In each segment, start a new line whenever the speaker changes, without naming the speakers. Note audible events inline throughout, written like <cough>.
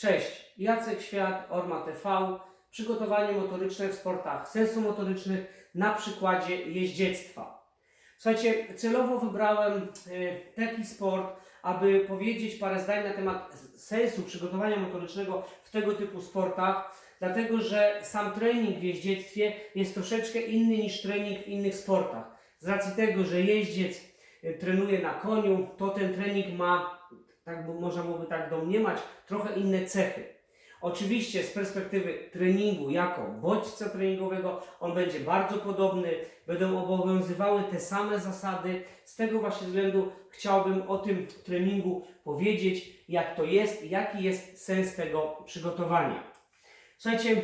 Cześć, Jacek Świat, Orma TV. Przygotowanie motoryczne w sportach sensomotorycznych na przykładzie jeździectwa. Słuchajcie, celowo wybrałem e, taki sport, aby powiedzieć parę zdań na temat sensu przygotowania motorycznego w tego typu sportach, dlatego że sam trening w jeździectwie jest troszeczkę inny niż trening w innych sportach. Z racji tego, że jeździec e, trenuje na koniu, to ten trening ma, tak by można byłoby tak domniemać, trochę inne cechy. Oczywiście z perspektywy treningu jako bodźca treningowego on będzie bardzo podobny, będą obowiązywały te same zasady. Z tego właśnie względu chciałbym o tym treningu powiedzieć, jak to jest i jaki jest sens tego przygotowania. Słuchajcie,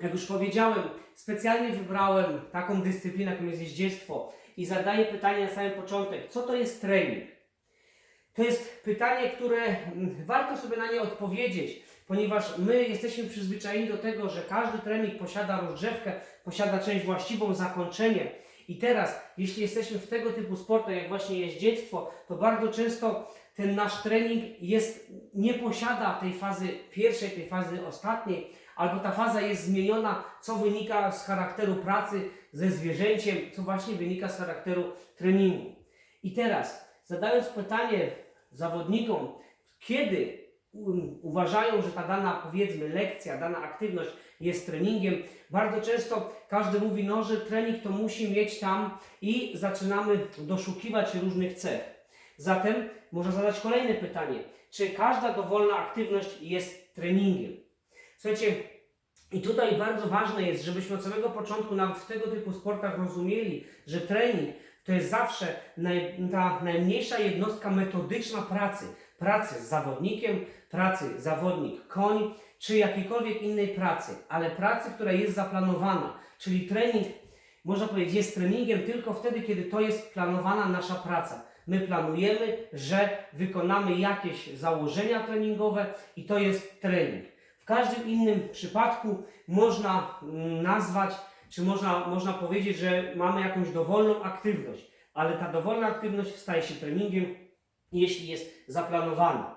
jak już powiedziałem, specjalnie wybrałem taką dyscyplinę, jaką jest jeździectwo i zadaję pytanie na samym początek, co to jest trening? To jest pytanie, które warto sobie na nie odpowiedzieć, ponieważ my jesteśmy przyzwyczajeni do tego, że każdy trening posiada rozgrzewkę, posiada część właściwą, zakończenie. I teraz, jeśli jesteśmy w tego typu sportach, jak właśnie jeździectwo, to bardzo często ten nasz trening jest, nie posiada tej fazy pierwszej, tej fazy ostatniej, albo ta faza jest zmieniona, co wynika z charakteru pracy ze zwierzęciem, co właśnie wynika z charakteru treningu. I teraz, zadając pytanie zawodnikom, kiedy uważają, że ta dana, powiedzmy, lekcja, dana aktywność jest treningiem, bardzo często każdy mówi, no, że trening to musi mieć tam i zaczynamy doszukiwać różnych cech. Zatem można zadać kolejne pytanie, czy każda dowolna aktywność jest treningiem? Słuchajcie, i tutaj bardzo ważne jest, żebyśmy od samego początku, nawet w tego typu sportach, rozumieli, że trening to jest zawsze naj, ta najmniejsza jednostka metodyczna pracy. Pracy z zawodnikiem, pracy zawodnik-koń, czy jakiejkolwiek innej pracy, ale pracy, która jest zaplanowana. Czyli trening, można powiedzieć, jest treningiem tylko wtedy, kiedy to jest planowana nasza praca. My planujemy, że wykonamy jakieś założenia treningowe i to jest trening. W każdym innym przypadku można mm, nazwać, czy można, można powiedzieć, że mamy jakąś dowolną aktywność, ale ta dowolna aktywność staje się treningiem, jeśli jest zaplanowana.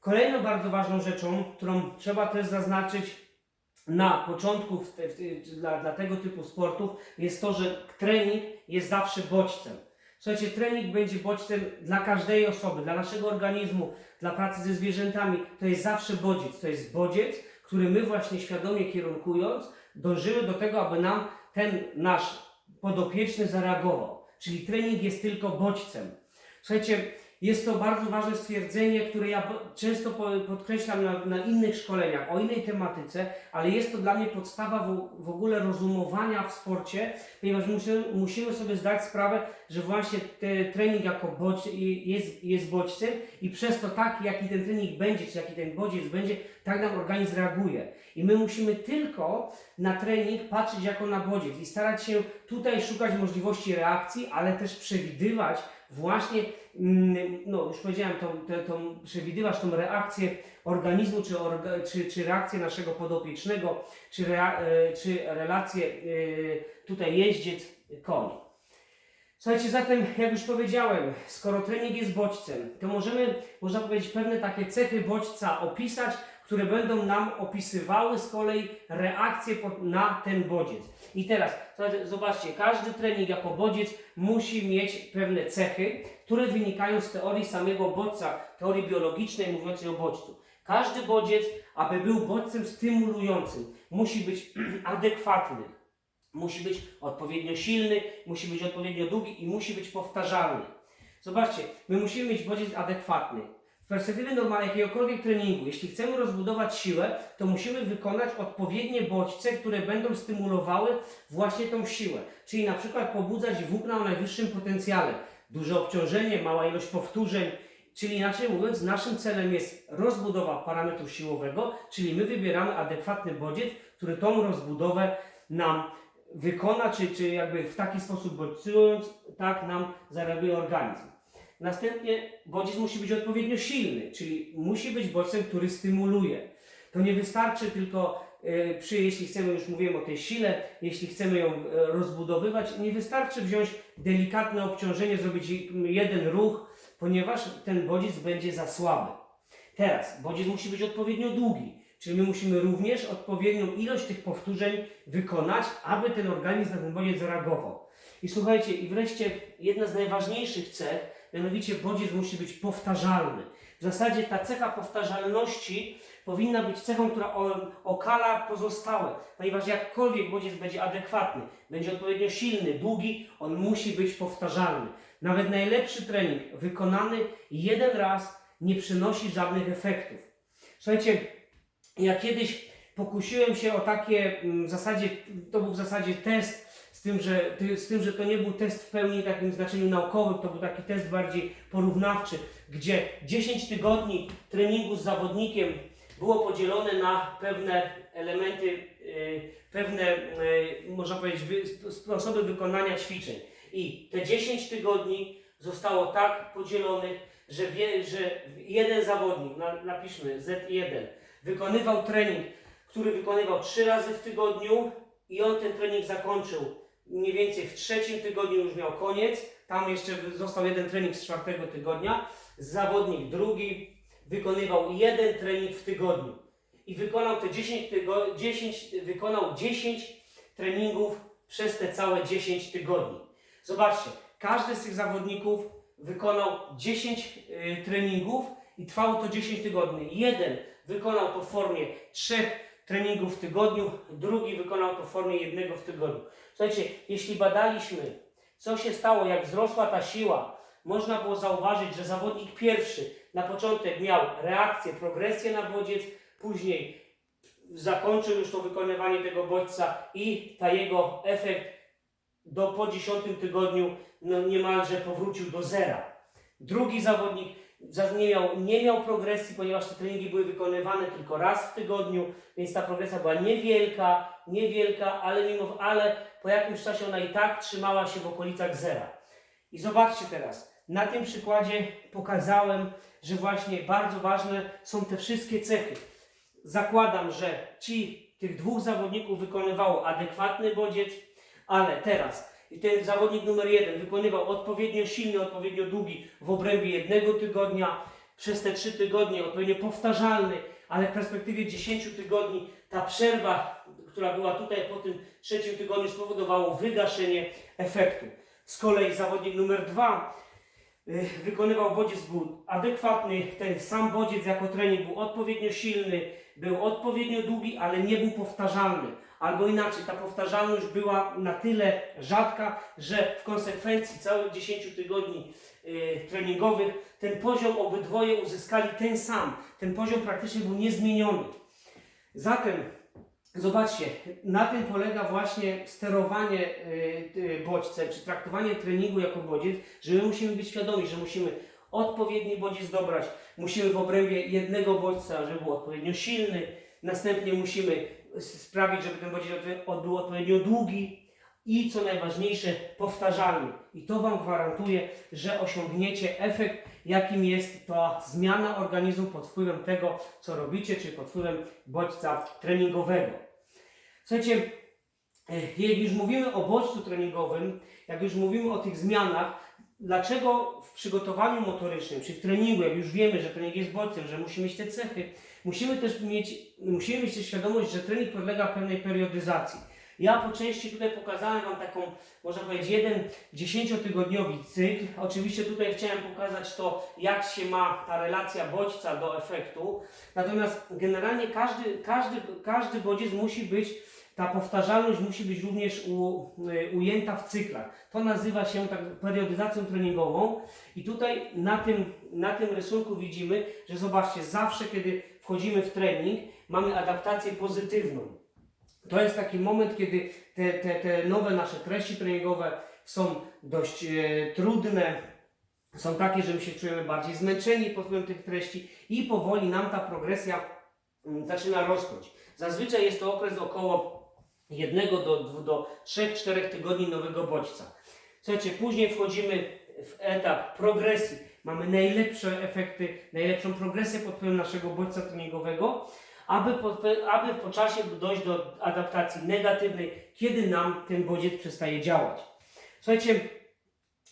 Kolejną bardzo ważną rzeczą, którą trzeba też zaznaczyć na początku w te, w, dla, dla tego typu sportów, jest to, że trening jest zawsze bodźcem. Słuchajcie, trening będzie bodźcem dla każdej osoby, dla naszego organizmu, dla pracy ze zwierzętami. To jest zawsze bodziec. To jest bodziec, który my właśnie świadomie kierunkując, dążymy do tego, aby nam ten nasz podopieczny zareagował. Czyli trening jest tylko bodźcem. Słuchajcie, jest to bardzo ważne stwierdzenie, które ja często po- podkreślam na, na innych szkoleniach, o innej tematyce, ale jest to dla mnie podstawa w, w ogóle rozumowania w sporcie, ponieważ musimy, musimy sobie zdać sprawę, że właśnie ten trening jako bodź, jest, jest bodźcem i przez to tak, jaki ten trening będzie, czy jaki ten bodziec będzie, tak nam organizm reaguje. I my musimy tylko na trening patrzeć jako na bodziec i starać się tutaj szukać możliwości reakcji, ale też przewidywać właśnie, mm, no już powiedziałem, tą, tę- tą, przewidywać tą reakcję organizmu, czy, orga, czy, czy reakcję naszego podopiecznego, czy, rea, e, czy relację e, tutaj jeździec-koń. Słuchajcie, zatem, jak już powiedziałem, skoro trening jest bodźcem, to możemy, można powiedzieć, pewne takie cechy bodźca opisać, które będą nam opisywały z kolei reakcję na ten bodziec. I teraz, zobaczcie, każdy trening jako bodziec musi mieć pewne cechy, które wynikają z teorii samego bodźca, teorii biologicznej mówiącej o bodźcu. Każdy bodziec, aby był bodźcem stymulującym, musi być <clears throat> adekwatny. Musi być odpowiednio silny, musi być odpowiednio długi i musi być powtarzalny. Zobaczcie, my musimy mieć bodziec adekwatny. W perspektywie normalnej jakiegokolwiek treningu, jeśli chcemy rozbudować siłę, to musimy wykonać odpowiednie bodźce, które będą stymulowały właśnie tą siłę. Czyli na przykład pobudzać włókna o najwyższym potencjale. Duże obciążenie, mała ilość powtórzeń. Czyli inaczej mówiąc, naszym celem jest rozbudowa parametru siłowego, czyli my wybieramy adekwatny bodziec, który tą rozbudowę nam wykona, czy, czy jakby w taki sposób bodźcując, tak nam zareaguje organizm. Następnie bodziec musi być odpowiednio silny, czyli musi być bodźcem, który stymuluje. To nie wystarczy tylko e, przy, jeśli chcemy, już mówiłem o tej sile, jeśli chcemy ją e, rozbudowywać, nie wystarczy wziąć delikatne obciążenie, zrobić jeden ruch, ponieważ ten bodziec będzie za słaby. Teraz, bodziec musi być odpowiednio długi, czyli my musimy również odpowiednią ilość tych powtórzeń wykonać, aby ten organizm na ten bodziec zareagował. I słuchajcie, i wreszcie jedna z najważniejszych cech, mianowicie bodziec musi być powtarzalny. W zasadzie ta cecha powtarzalności powinna być cechą, która okala pozostałe, ponieważ jakkolwiek bodziec będzie adekwatny, będzie odpowiednio silny, długi, on musi być powtarzalny. Nawet najlepszy trening wykonany jeden raz nie przynosi żadnych efektów. Słuchajcie, ja kiedyś pokusiłem się o takie mm, w zasadzie, to był w zasadzie test, tym, że, z tym, że to nie był test w pełni takim znaczeniu naukowym, to był taki test bardziej porównawczy, gdzie 10 tygodni treningu z zawodnikiem było podzielone na pewne elementy, yy, pewne, yy, można powiedzieć, sposoby wykonania ćwiczeń. I te 10 tygodni zostało tak podzielonych, że, wie, że jeden zawodnik, na, napiszmy Z1, wykonywał trening, który wykonywał 3 razy w tygodniu i on ten trening zakończył mniej więcej w trzecim tygodniu już miał koniec. Tam jeszcze został jeden trening z czwartego tygodnia. Zawodnik drugi wykonywał jeden trening w tygodniu i wykonał te 10, tygo- 10 wykonał 10 treningów przez te całe 10 tygodni. Zobaczcie, każdy z tych zawodników wykonał 10 y, treningów i trwało to 10 tygodni. Jeden wykonał to w formie 3 treningów w tygodniu, drugi wykonał to w formie jednego w tygodniu. Słuchajcie, jeśli badaliśmy, co się stało, jak wzrosła ta siła, można było zauważyć, że zawodnik pierwszy na początek miał reakcję, progresję na bodziec, później zakończył już to wykonywanie tego bodźca i ta jego efekt do po 10 tygodniu no niemalże powrócił do zera. Drugi zawodnik za- nie miał, nie miał progresji, ponieważ te treningi były wykonywane tylko raz w tygodniu, więc ta progresja była niewielka, niewielka, ale mimo, ale po jakimś czasie ona i tak trzymała się w okolicach zera. I zobaczcie teraz, na tym przykładzie pokazałem, że właśnie bardzo ważne są te wszystkie cechy. Zakładam, że ci, tych dwóch zawodników wykonywało adekwatny bodziec, ale teraz i ten zawodnik numer jeden wykonywał odpowiednio silny, odpowiednio długi w obrębie jednego tygodnia, przez te trzy tygodnie odpowiednio powtarzalny, ale w perspektywie 10 tygodni ta przerwa, która była tutaj po tym trzecim tygodniu spowodowało wygaszenie efektu. Z kolei zawodnik numer dwa y, wykonywał bodziec był adekwatny, ten sam bodziec jako trening był odpowiednio silny, był odpowiednio długi, ale nie był powtarzalny. Albo inaczej, ta powtarzalność była na tyle rzadka, że w konsekwencji całych 10 tygodni y, treningowych ten poziom obydwoje uzyskali ten sam. Ten poziom praktycznie był niezmieniony. Zatem zobaczcie, na tym polega właśnie sterowanie y, y, bodźcem, czy traktowanie treningu jako bodziec, że my musimy być świadomi, że musimy odpowiedni bodziec dobrać, musimy w obrębie jednego bodźca, żeby był odpowiednio silny, następnie musimy sprawić, żeby ten bodziec odpo- był odpowiednio długi i co najważniejsze, powtarzalny. I to Wam gwarantuje, że osiągniecie efekt, jakim jest ta zmiana organizmu pod wpływem tego, co robicie, czy pod wpływem bodźca treningowego. Słuchajcie, e, jak już mówimy o bodźcu treningowym, jak już mówimy o tych zmianach, dlaczego w przygotowaniu motorycznym, czy w treningu, jak już wiemy, że trening jest bodźcem, że musimy mieć te cechy, musimy też mieć, musimy mieć też świadomość, że trening podlega pewnej periodyzacji. Ja po części tutaj pokazałem Wam taką, można powiedzieć, jeden dziesięciotygodniowy cykl. Oczywiście tutaj chciałem pokazać to, jak się ma ta relacja bodźca do efektu. Natomiast generalnie każdy, każdy, każdy bodziec musi być, ta powtarzalność musi być również u, y, ujęta w cyklach. To nazywa się tak periodyzacją treningową. I tutaj na tym, na tym rysunku widzimy, że zobaczcie, zawsze kiedy wchodzimy w trening, mamy adaptację pozytywną. To jest taki moment, kiedy te, te, te nowe nasze treści treningowe są dość e, trudne, są takie, że my się czujemy bardziej zmęczeni pod wpływem tych treści i powoli nam ta progresja mm, zaczyna rosnąć. Zazwyczaj jest to okres około jednego do, dwu- do 3-4 tygodni nowego bodźca. Słuchajcie, później wchodzimy w etap progresji. Mamy najlepsze efekty, najlepszą progresję pod wpływem naszego bodźca treningowego, aby po, aby po czasie dojść do adaptacji negatywnej, kiedy nam ten bodziec przestaje działać. Słuchajcie,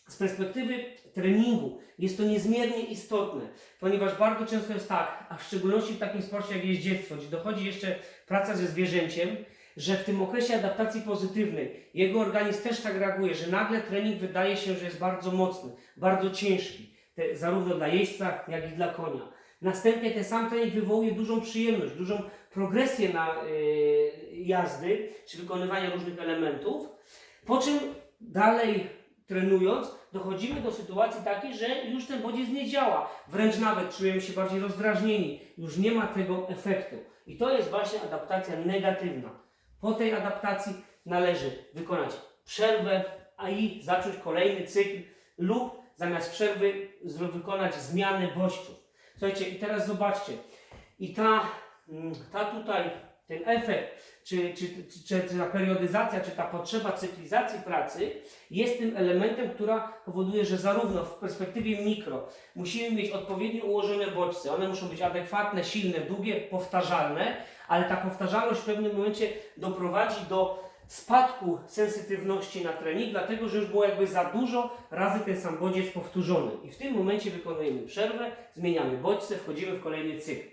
z perspektywy treningu jest to niezmiernie istotne, ponieważ bardzo często jest tak, a w szczególności w takim sporcie jak jeździectwo, gdzie dochodzi jeszcze praca ze zwierzęciem, że w tym okresie adaptacji pozytywnej jego organizm też tak reaguje, że nagle trening wydaje się, że jest bardzo mocny, bardzo ciężki, te, zarówno dla jeźdźca, jak i dla konia. Następnie ten sam trening wywołuje dużą przyjemność, dużą progresję na y, jazdy, czy wykonywania różnych elementów, po czym dalej trenując, dochodzimy do sytuacji takiej, że już ten bodziec nie działa. Wręcz nawet czujemy się bardziej rozdrażnieni. Już nie ma tego efektu. I to jest właśnie adaptacja negatywna. Po tej adaptacji należy wykonać przerwę, a i zacząć kolejny cykl lub zamiast przerwy wykonać zmianę bodźców. Słuchajcie, i teraz zobaczcie. I ta, mm, ta tutaj, ten efekt, czy, czy, czy, czy, czy ta periodyzacja, czy ta potrzeba cyklizacji pracy jest tym elementem, która powoduje, że zarówno w perspektywie mikro musimy mieć odpowiednio ułożone bodźce. One muszą być adekwatne, silne, długie, powtarzalne, ale ta powtarzalność w pewnym momencie doprowadzi do spadku sensytywności na trening, dlatego że już było jakby za dużo razy ten sam bodziec powtórzony. I w tym momencie wykonujemy przerwę, zmieniamy bodźce, wchodzimy w kolejny cykl.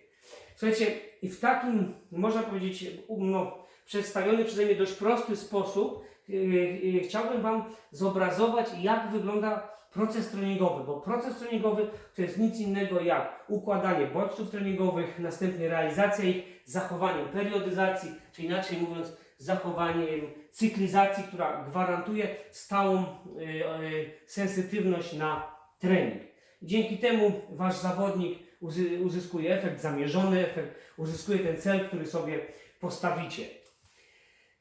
Słuchajcie, i w takim, można powiedzieć, no, przedstawiony przeze mnie dość prosty sposób, yy, yy, chciałbym Wam zobrazować, jak wygląda proces treningowy, bo proces treningowy to jest nic innego jak układanie bodźców treningowych, następnie realizacja ich, zachowanie periodyzacji, czy inaczej mówiąc, zachowanie cyklizacji, która gwarantuje stałą yy, yy, sensytywność na trening. Dzięki temu Wasz zawodnik uzy- uzyskuje efekt, zamierzony efekt, uzyskuje ten cel, który sobie postawicie.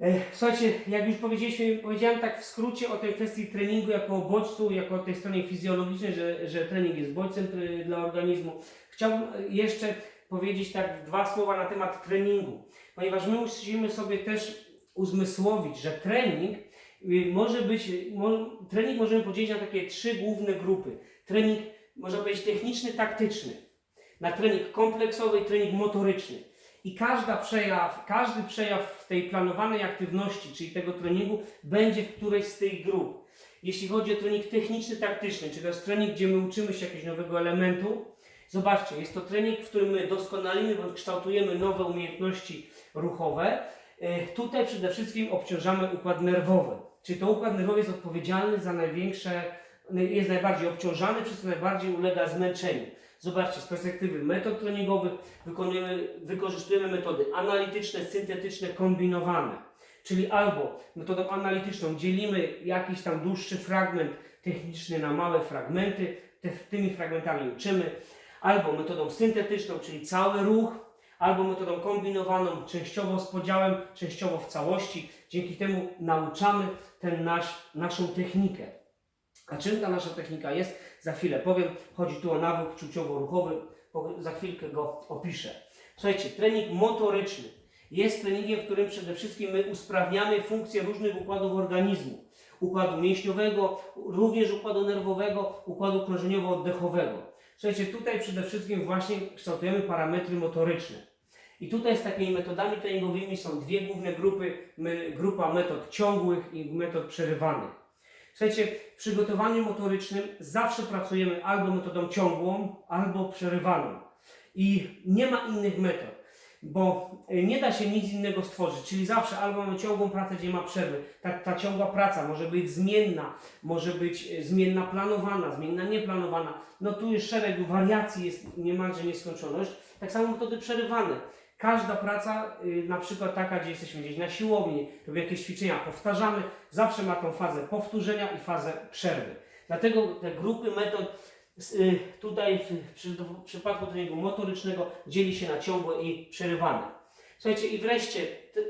E, Słuchajcie, jak już powiedzieliśmy, powiedziałem tak w skrócie o tej kwestii treningu jako bodźcu, jako o tej stronie fizjologicznej, że, że trening jest bodźcem y, dla organizmu. Chciałbym e, jeszcze powiedzieć tak dwa słowa na temat treningu, ponieważ my musimy sobie też uzmysłowić, że trening y, może być, mo, trening możemy podzielić na takie trzy główne grupy. Trening, można powiedzieć, techniczny, taktyczny, na trening kompleksowy i trening motoryczny. I każda przejaw, każdy przejaw tej planowanej aktywności, czyli tego treningu, będzie w którejś z tych grup. Jeśli chodzi o trening techniczny, taktyczny, czyli to jest trening, gdzie my uczymy się jakiegoś nowego elementu, zobaczcie, jest to trening, w którym my doskonalimy bądź kształtujemy nowe umiejętności ruchowe. E, Tutaj przede wszystkim obciążamy układ nerwowy. Czyli to układ nerwowy jest odpowiedzialny za największe, jest najbardziej obciążany, przez co najbardziej ulega zmęczeniu. Zobaczcie, z perspektywy metod treningowych wykorzystujemy metody analityczne, syntetyczne, kombinowane. Czyli albo metodą analityczną dzielimy jakiś tam dłuższy fragment techniczny na małe fragmenty, te, tymi fragmentami uczymy, albo metodą syntetyczną, czyli cały ruch, albo metodą kombinowaną, częściowo z podziałem, częściowo w całości. Dzięki temu nauczamy ten nasz, naszą technikę. A czym ta nasza technika jest? Za chwilę powiem. Chodzi tu o nawyk czuciowo-ruchowy. Za chwilkę go opiszę. Słuchajcie, trening motoryczny jest treningiem, w którym przede wszystkim my usprawniamy funkcje różnych układów organizmu. Układu mięśniowego, również układu nerwowego, układu krążeniowo-oddechowego. Słuchajcie, tutaj przede wszystkim właśnie kształtujemy parametry motoryczne. I tutaj z takimi metodami treningowymi są dwie główne grupy. My, grupa metod ciągłych i metod przerywanych. Słuchajcie, w przygotowaniu motorycznym zawsze pracujemy albo metodą ciągłą, albo przerywaną. I nie ma innych metod, bo y, nie da się nic innego stworzyć. Czyli zawsze albo mamy ciągłą pracę, gdzie ma przerwy. Ta, ta ciągła praca może być zmienna, może być y, zmienna planowana, zmienna nieplanowana. No tu jest szereg wariacji, jest niemalże nieskończoność. Tak samo metody przerywane. Każda praca, y, na przykład taka, gdzie jesteśmy gdzieś na siłowni, lub jakieś ćwiczenia powtarzamy, zawsze ma tą fazę powtórzenia i fazę przerwy. Dlatego te grupy metod y, tutaj w przypadku treningu motorycznego dzieli się na ciągłe i przerywane. Słuchajcie, i wreszcie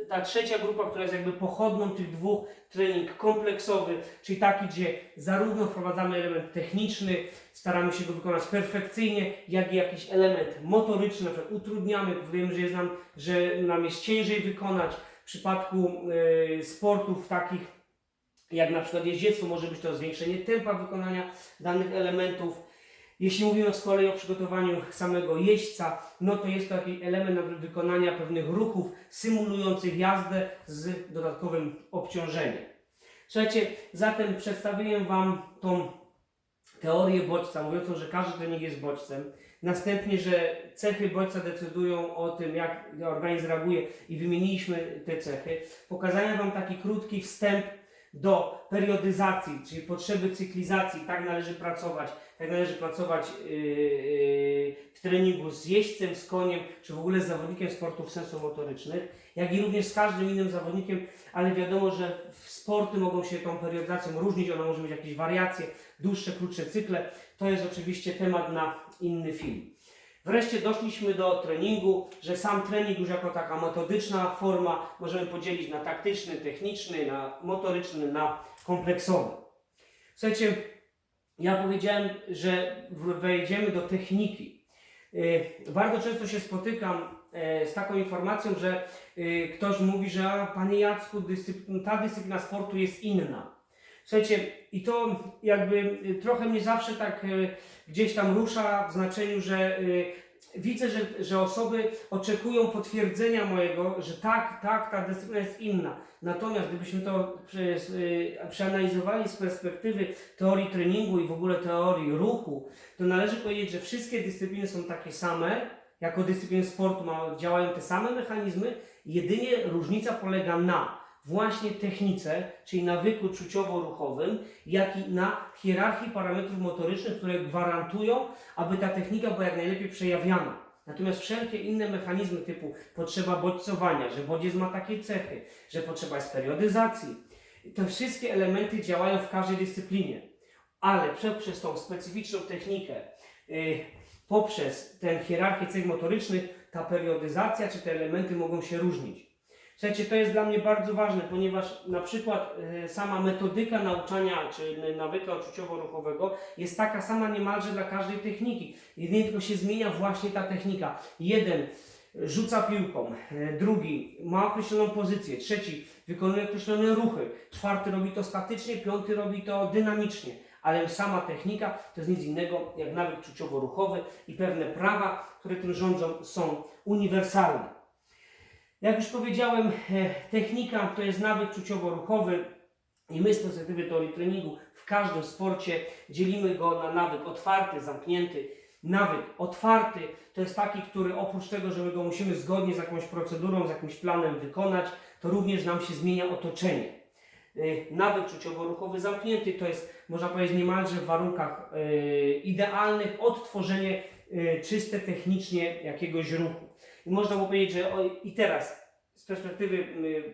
ta trzecia grupa, która jest jakby pochodną tych dwóch, trening kompleksowy, czyli taki, gdzie zarówno wprowadzamy element techniczny, staramy się go wykonać perfekcyjnie, jak i jakiś element motoryczny, na przykład utrudniamy, wiemy, że, jest nam, że nam jest ciężej wykonać. W przypadku y, sportów takich jak na przykład jeździectwo, może być to zwiększenie tempa wykonania danych elementów. Jeśli mówimy z kolei o przygotowaniu samego jeźdźca, no to jest to jakiś element wykonania pewnych ruchów symulujących jazdę z dodatkowym obciążeniem. Słuchajcie, zatem przedstawiłem Wam tą teorię bodźca, mówiącą, że każdy trening jest bodźcem. Następnie, że cechy bodźca decydują o tym, jak organizm reaguje i wymieniliśmy te cechy. Pokazałem Wam taki krótki wstęp do periodyzacji, czyli potrzeby cyklizacji, tak należy pracować, tak należy pracować yy, yy, w treningu z jeźdźcem, z koniem, czy w ogóle z zawodnikiem sportów sensomotorycznych, jak i również z każdym innym zawodnikiem, ale wiadomo, że sporty mogą się tą periodyzacją różnić, ona może mieć jakieś wariacje, dłuższe, krótsze cykle. To jest oczywiście temat na inny film. Wreszcie doszliśmy do treningu, że sam trening już jako taka metodyczna forma możemy podzielić na taktyczny, techniczny, na motoryczny, na kompleksowy. Słuchajcie, ja powiedziałem, że wejdziemy do techniki. Yy, Bardzo często się spotykam e, z taką informacją, że yy, ktoś mówi, że panie Jacku, ta dyscyplina sportu jest inna. Słuchajcie, i to jakby y, trochę mnie zawsze tak y, gdzieś tam rusza w znaczeniu, że y, widzę, że, że osoby oczekują potwierdzenia mojego, że tak, tak, ta dyscyplina jest inna. Natomiast gdybyśmy to y, przeanalizowali z perspektywy teorii treningu i w ogóle teorii ruchu, to należy powiedzieć, że wszystkie dyscypliny są takie same, jako dyscypliny sportu działają te same mechanizmy, jedynie różnica polega na właśnie technice, czyli nawyku czuciowo-ruchowym, jak i na hierarchii parametrów motorycznych, które gwarantują, aby ta technika była jak najlepiej przejawiana. Natomiast wszelkie inne mechanizmy typu potrzeba bodźcowania, że bodziec ma takie cechy, że potrzeba jest periodyzacji, te wszystkie elementy działają w każdej dyscyplinie. Ale prze- przez tą specyficzną technikę, y, poprzez tę hierarchię cech motorycznych, ta periodyzacja czy te elementy mogą się różnić. Słuchajcie, to jest dla mnie bardzo ważne, ponieważ na przykład e, sama metodyka nauczania czy n- nawyku uczuciowo-ruchowego jest taka sama niemalże dla każdej techniki. Jedynie tylko się zmienia właśnie ta technika. Jeden rzuca piłką, e, drugi ma określoną pozycję, trzeci wykonuje określone ruchy, czwarty robi to statycznie, piąty robi to dynamicznie. Ale sama technika to jest nic innego jak nawyk czuciowo-ruchowy i pewne prawa, które tym rządzą, są uniwersalne. Jak już powiedziałem, e, technika to jest nawyk czuciowo-ruchowy i my z perspektywy teorii treningu w każdym sporcie dzielimy go na nawyk otwarty, zamknięty. Nawyk otwarty to jest taki, który oprócz tego, że my go musimy zgodnie z jakąś procedurą, z jakimś planem wykonać, to również nam się zmienia otoczenie. Y, Nawyk czuciowo-ruchowy zamknięty to jest, można powiedzieć, niemalże w warunkach y, idealnych odtworzenie czyste technicznie jakiegoś ruchu. I można by powiedzieć, że i teraz z perspektywy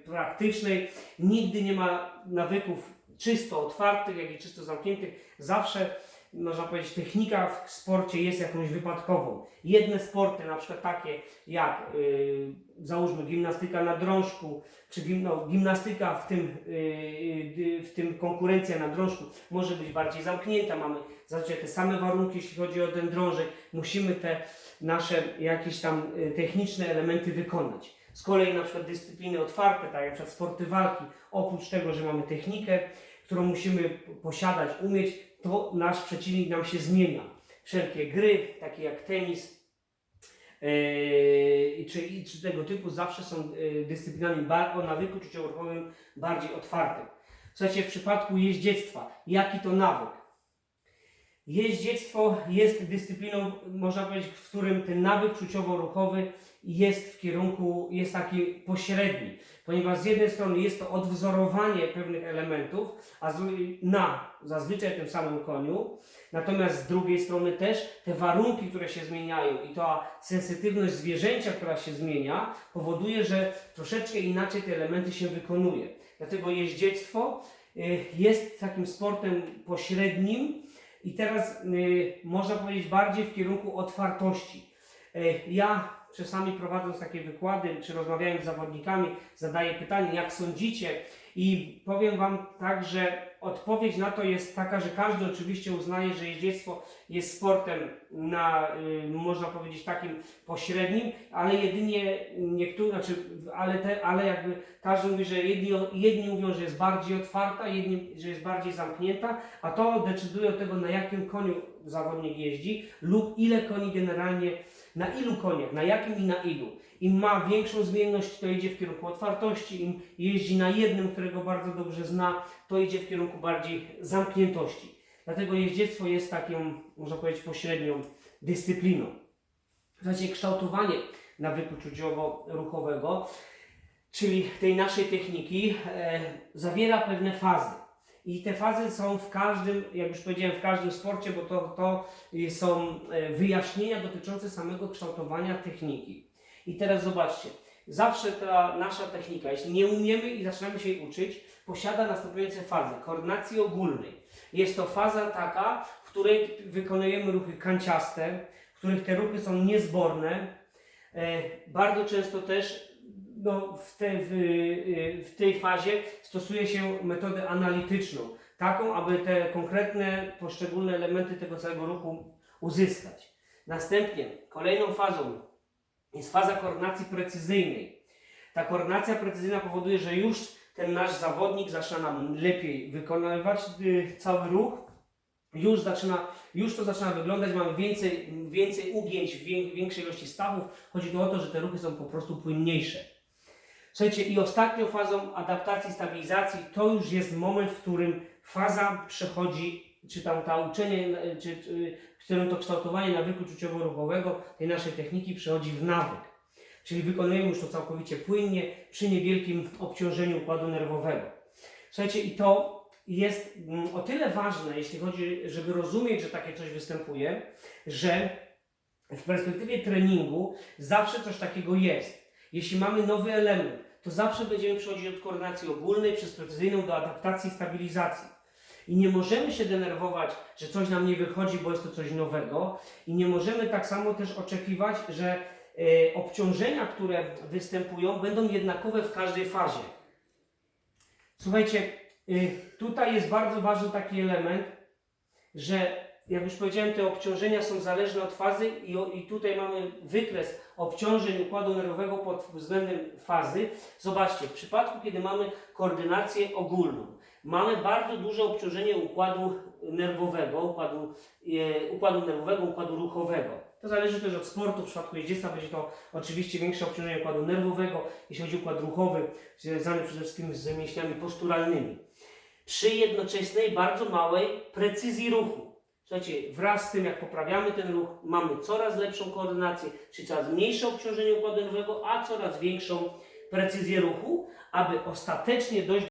praktycznej nigdy nie ma nawyków czysto otwartych, jak i czysto zamkniętych. Zawsze można powiedzieć, technika w sporcie jest jakąś wypadkową. Jedne sporty, na przykład takie jak y, załóżmy gimnastyka na drążku, czy no, gimnastyka, w tym, y, y, w tym konkurencja na drążku, może być bardziej zamknięta. Mamy zazwyczaj te same warunki, jeśli chodzi o ten drążek. Musimy te nasze jakieś tam y, techniczne elementy wykonać. Z kolei na przykład dyscypliny otwarte, tak jak na przykład sporty walki, oprócz tego, że mamy technikę, którą musimy posiadać, umieć, to nasz przeciwnik nam się zmienia. Wszelkie gry, takie jak tenis, yy, czy, i- czy tego typu zawsze są yy, dyscyplinami o nawyku czuciowo-ruchowym bardziej otwartym. Słuchajcie, w przypadku jeździectwa, jaki to nawyk? Jeździectwo jest dyscypliną, można powiedzieć, w którym ten nawyk czuciowo-ruchowy jest w kierunku, jest taki pośredni, ponieważ z jednej strony jest to odwzorowanie pewnych elementów, a z drugiej na zazwyczaj tym samym koniu, natomiast z drugiej strony też te warunki, które się zmieniają i ta sensytywność zwierzęcia, która się zmienia, powoduje, że troszeczkę inaczej te elementy się wykonuje. Dlatego jeździectwo y, jest takim sportem pośrednim, i teraz y, można powiedzieć bardziej w kierunku otwartości. Y, ja czasami prowadząc takie wykłady, czy rozmawiając z zawodnikami, zadaję pytanie, jak sądzicie? I powiem Wam tak, że odpowiedź na to jest taka, że każdy oczywiście uznaje, że jeździectwo jest sportem na, y, można powiedzieć, takim pośrednim, ale jedynie niektórzy, znaczy, ale, te, ale jakby każdy mówi, że jedni, jedni mówią, że jest bardziej otwarta, jedni, że jest bardziej zamknięta, a to decyduje od tego, na jakim koniu zawodnik jeździ lub ile koni generalnie, na ilu koniach, na jakim i na ilu. Im ma większą zmienność, to idzie w kierunku otwartości, im jeździ na jednym, którego bardzo dobrze zna, to idzie w kierunku bardziej zamkniętości. Dlatego jeździectwo jest taką, można powiedzieć, pośrednią dyscypliną. Słuchajcie, kształtowanie nawyku czuciowo-ruchowego, czyli tej naszej techniki, e, zawiera pewne fazy. I te fazy są w każdym, jak już powiedziałem, w każdym sporcie, bo to, to są e, wyjaśnienia dotyczące samego kształtowania techniki. I teraz zobaczcie, zawsze ta nasza technika, jeśli nie umiemy i zaczynamy się jej uczyć, posiada następujące fazy. Koordynacji ogólnej. Jest to faza taka, w której wykonujemy ruchy kanciaste, w których te ruchy są niezborne. E, bardzo często też no, w, te, w, y, w tej fazie stosuje się metodę analityczną, taką, aby te konkretne, poszczególne elementy tego całego ruchu uzyskać. Następnie kolejną fazą jest faza koordynacji precyzyjnej. Ta koordynacja precyzyjna powoduje, że już ten nasz zawodnik zaczyna nam lepiej wykonywać y, cały ruch, już, zaczyna, już to zaczyna wyglądać, mamy więcej, więcej ugięć, wię- większej ilości stawów. Chodzi tu o to, że te ruchy są po prostu płynniejsze. Słuchajcie, i ostatnią fazą adaptacji, stabilizacji to już jest moment, w którym faza przechodzi, czy tam ta uczenie, czy, czy w którym to kształtowanie nawyku czuciowo-ruchowego, tej naszej techniki przechodzi w nawyk. Czyli wykonujemy już to całkowicie płynnie, przy niewielkim obciążeniu układu nerwowego. Słuchajcie, i to jest mm, o tyle ważne, jeśli chodzi, żeby rozumieć, że takie coś występuje, że w perspektywie treningu zawsze coś takiego jest. Jeśli mamy nowy element, to zawsze będziemy przechodzić od koordynacji ogólnej przez precyzyjną do adaptacji i stabilizacji. I nie możemy się denerwować, że coś nam nie wychodzi, bo jest to coś nowego. I nie możemy tak samo też oczekiwać, że e, obciążenia, które występują, będą jednakowe w każdej fazie. Słuchajcie, y, tutaj jest bardzo ważny taki element, że jak już powiedziałem, te obciążenia są zależne od fazy i, i tutaj mamy wykres obciążeń układu nerwowego pod względem fazy. Zobaczcie, w przypadku, kiedy mamy koordynację ogólną, mamy bardzo duże obciążenie układu nerwowego, układu, e, układu nerwowego, układu ruchowego. To zależy też od sportu. W przypadku jeździectwa będzie to oczywiście większe obciążenie układu nerwowego, jeśli chodzi o układ ruchowy, związany przede wszystkim z mięśniami posturalnymi. Przy jednoczesnej, bardzo małej precyzji ruchu. Słuchajcie, wraz z tym, jak poprawiamy ten ruch, mamy coraz lepszą koordynację, czyli coraz mniejsze obciążenie układu nerwowego, a coraz większą precyzję ruchu, aby ostatecznie dojść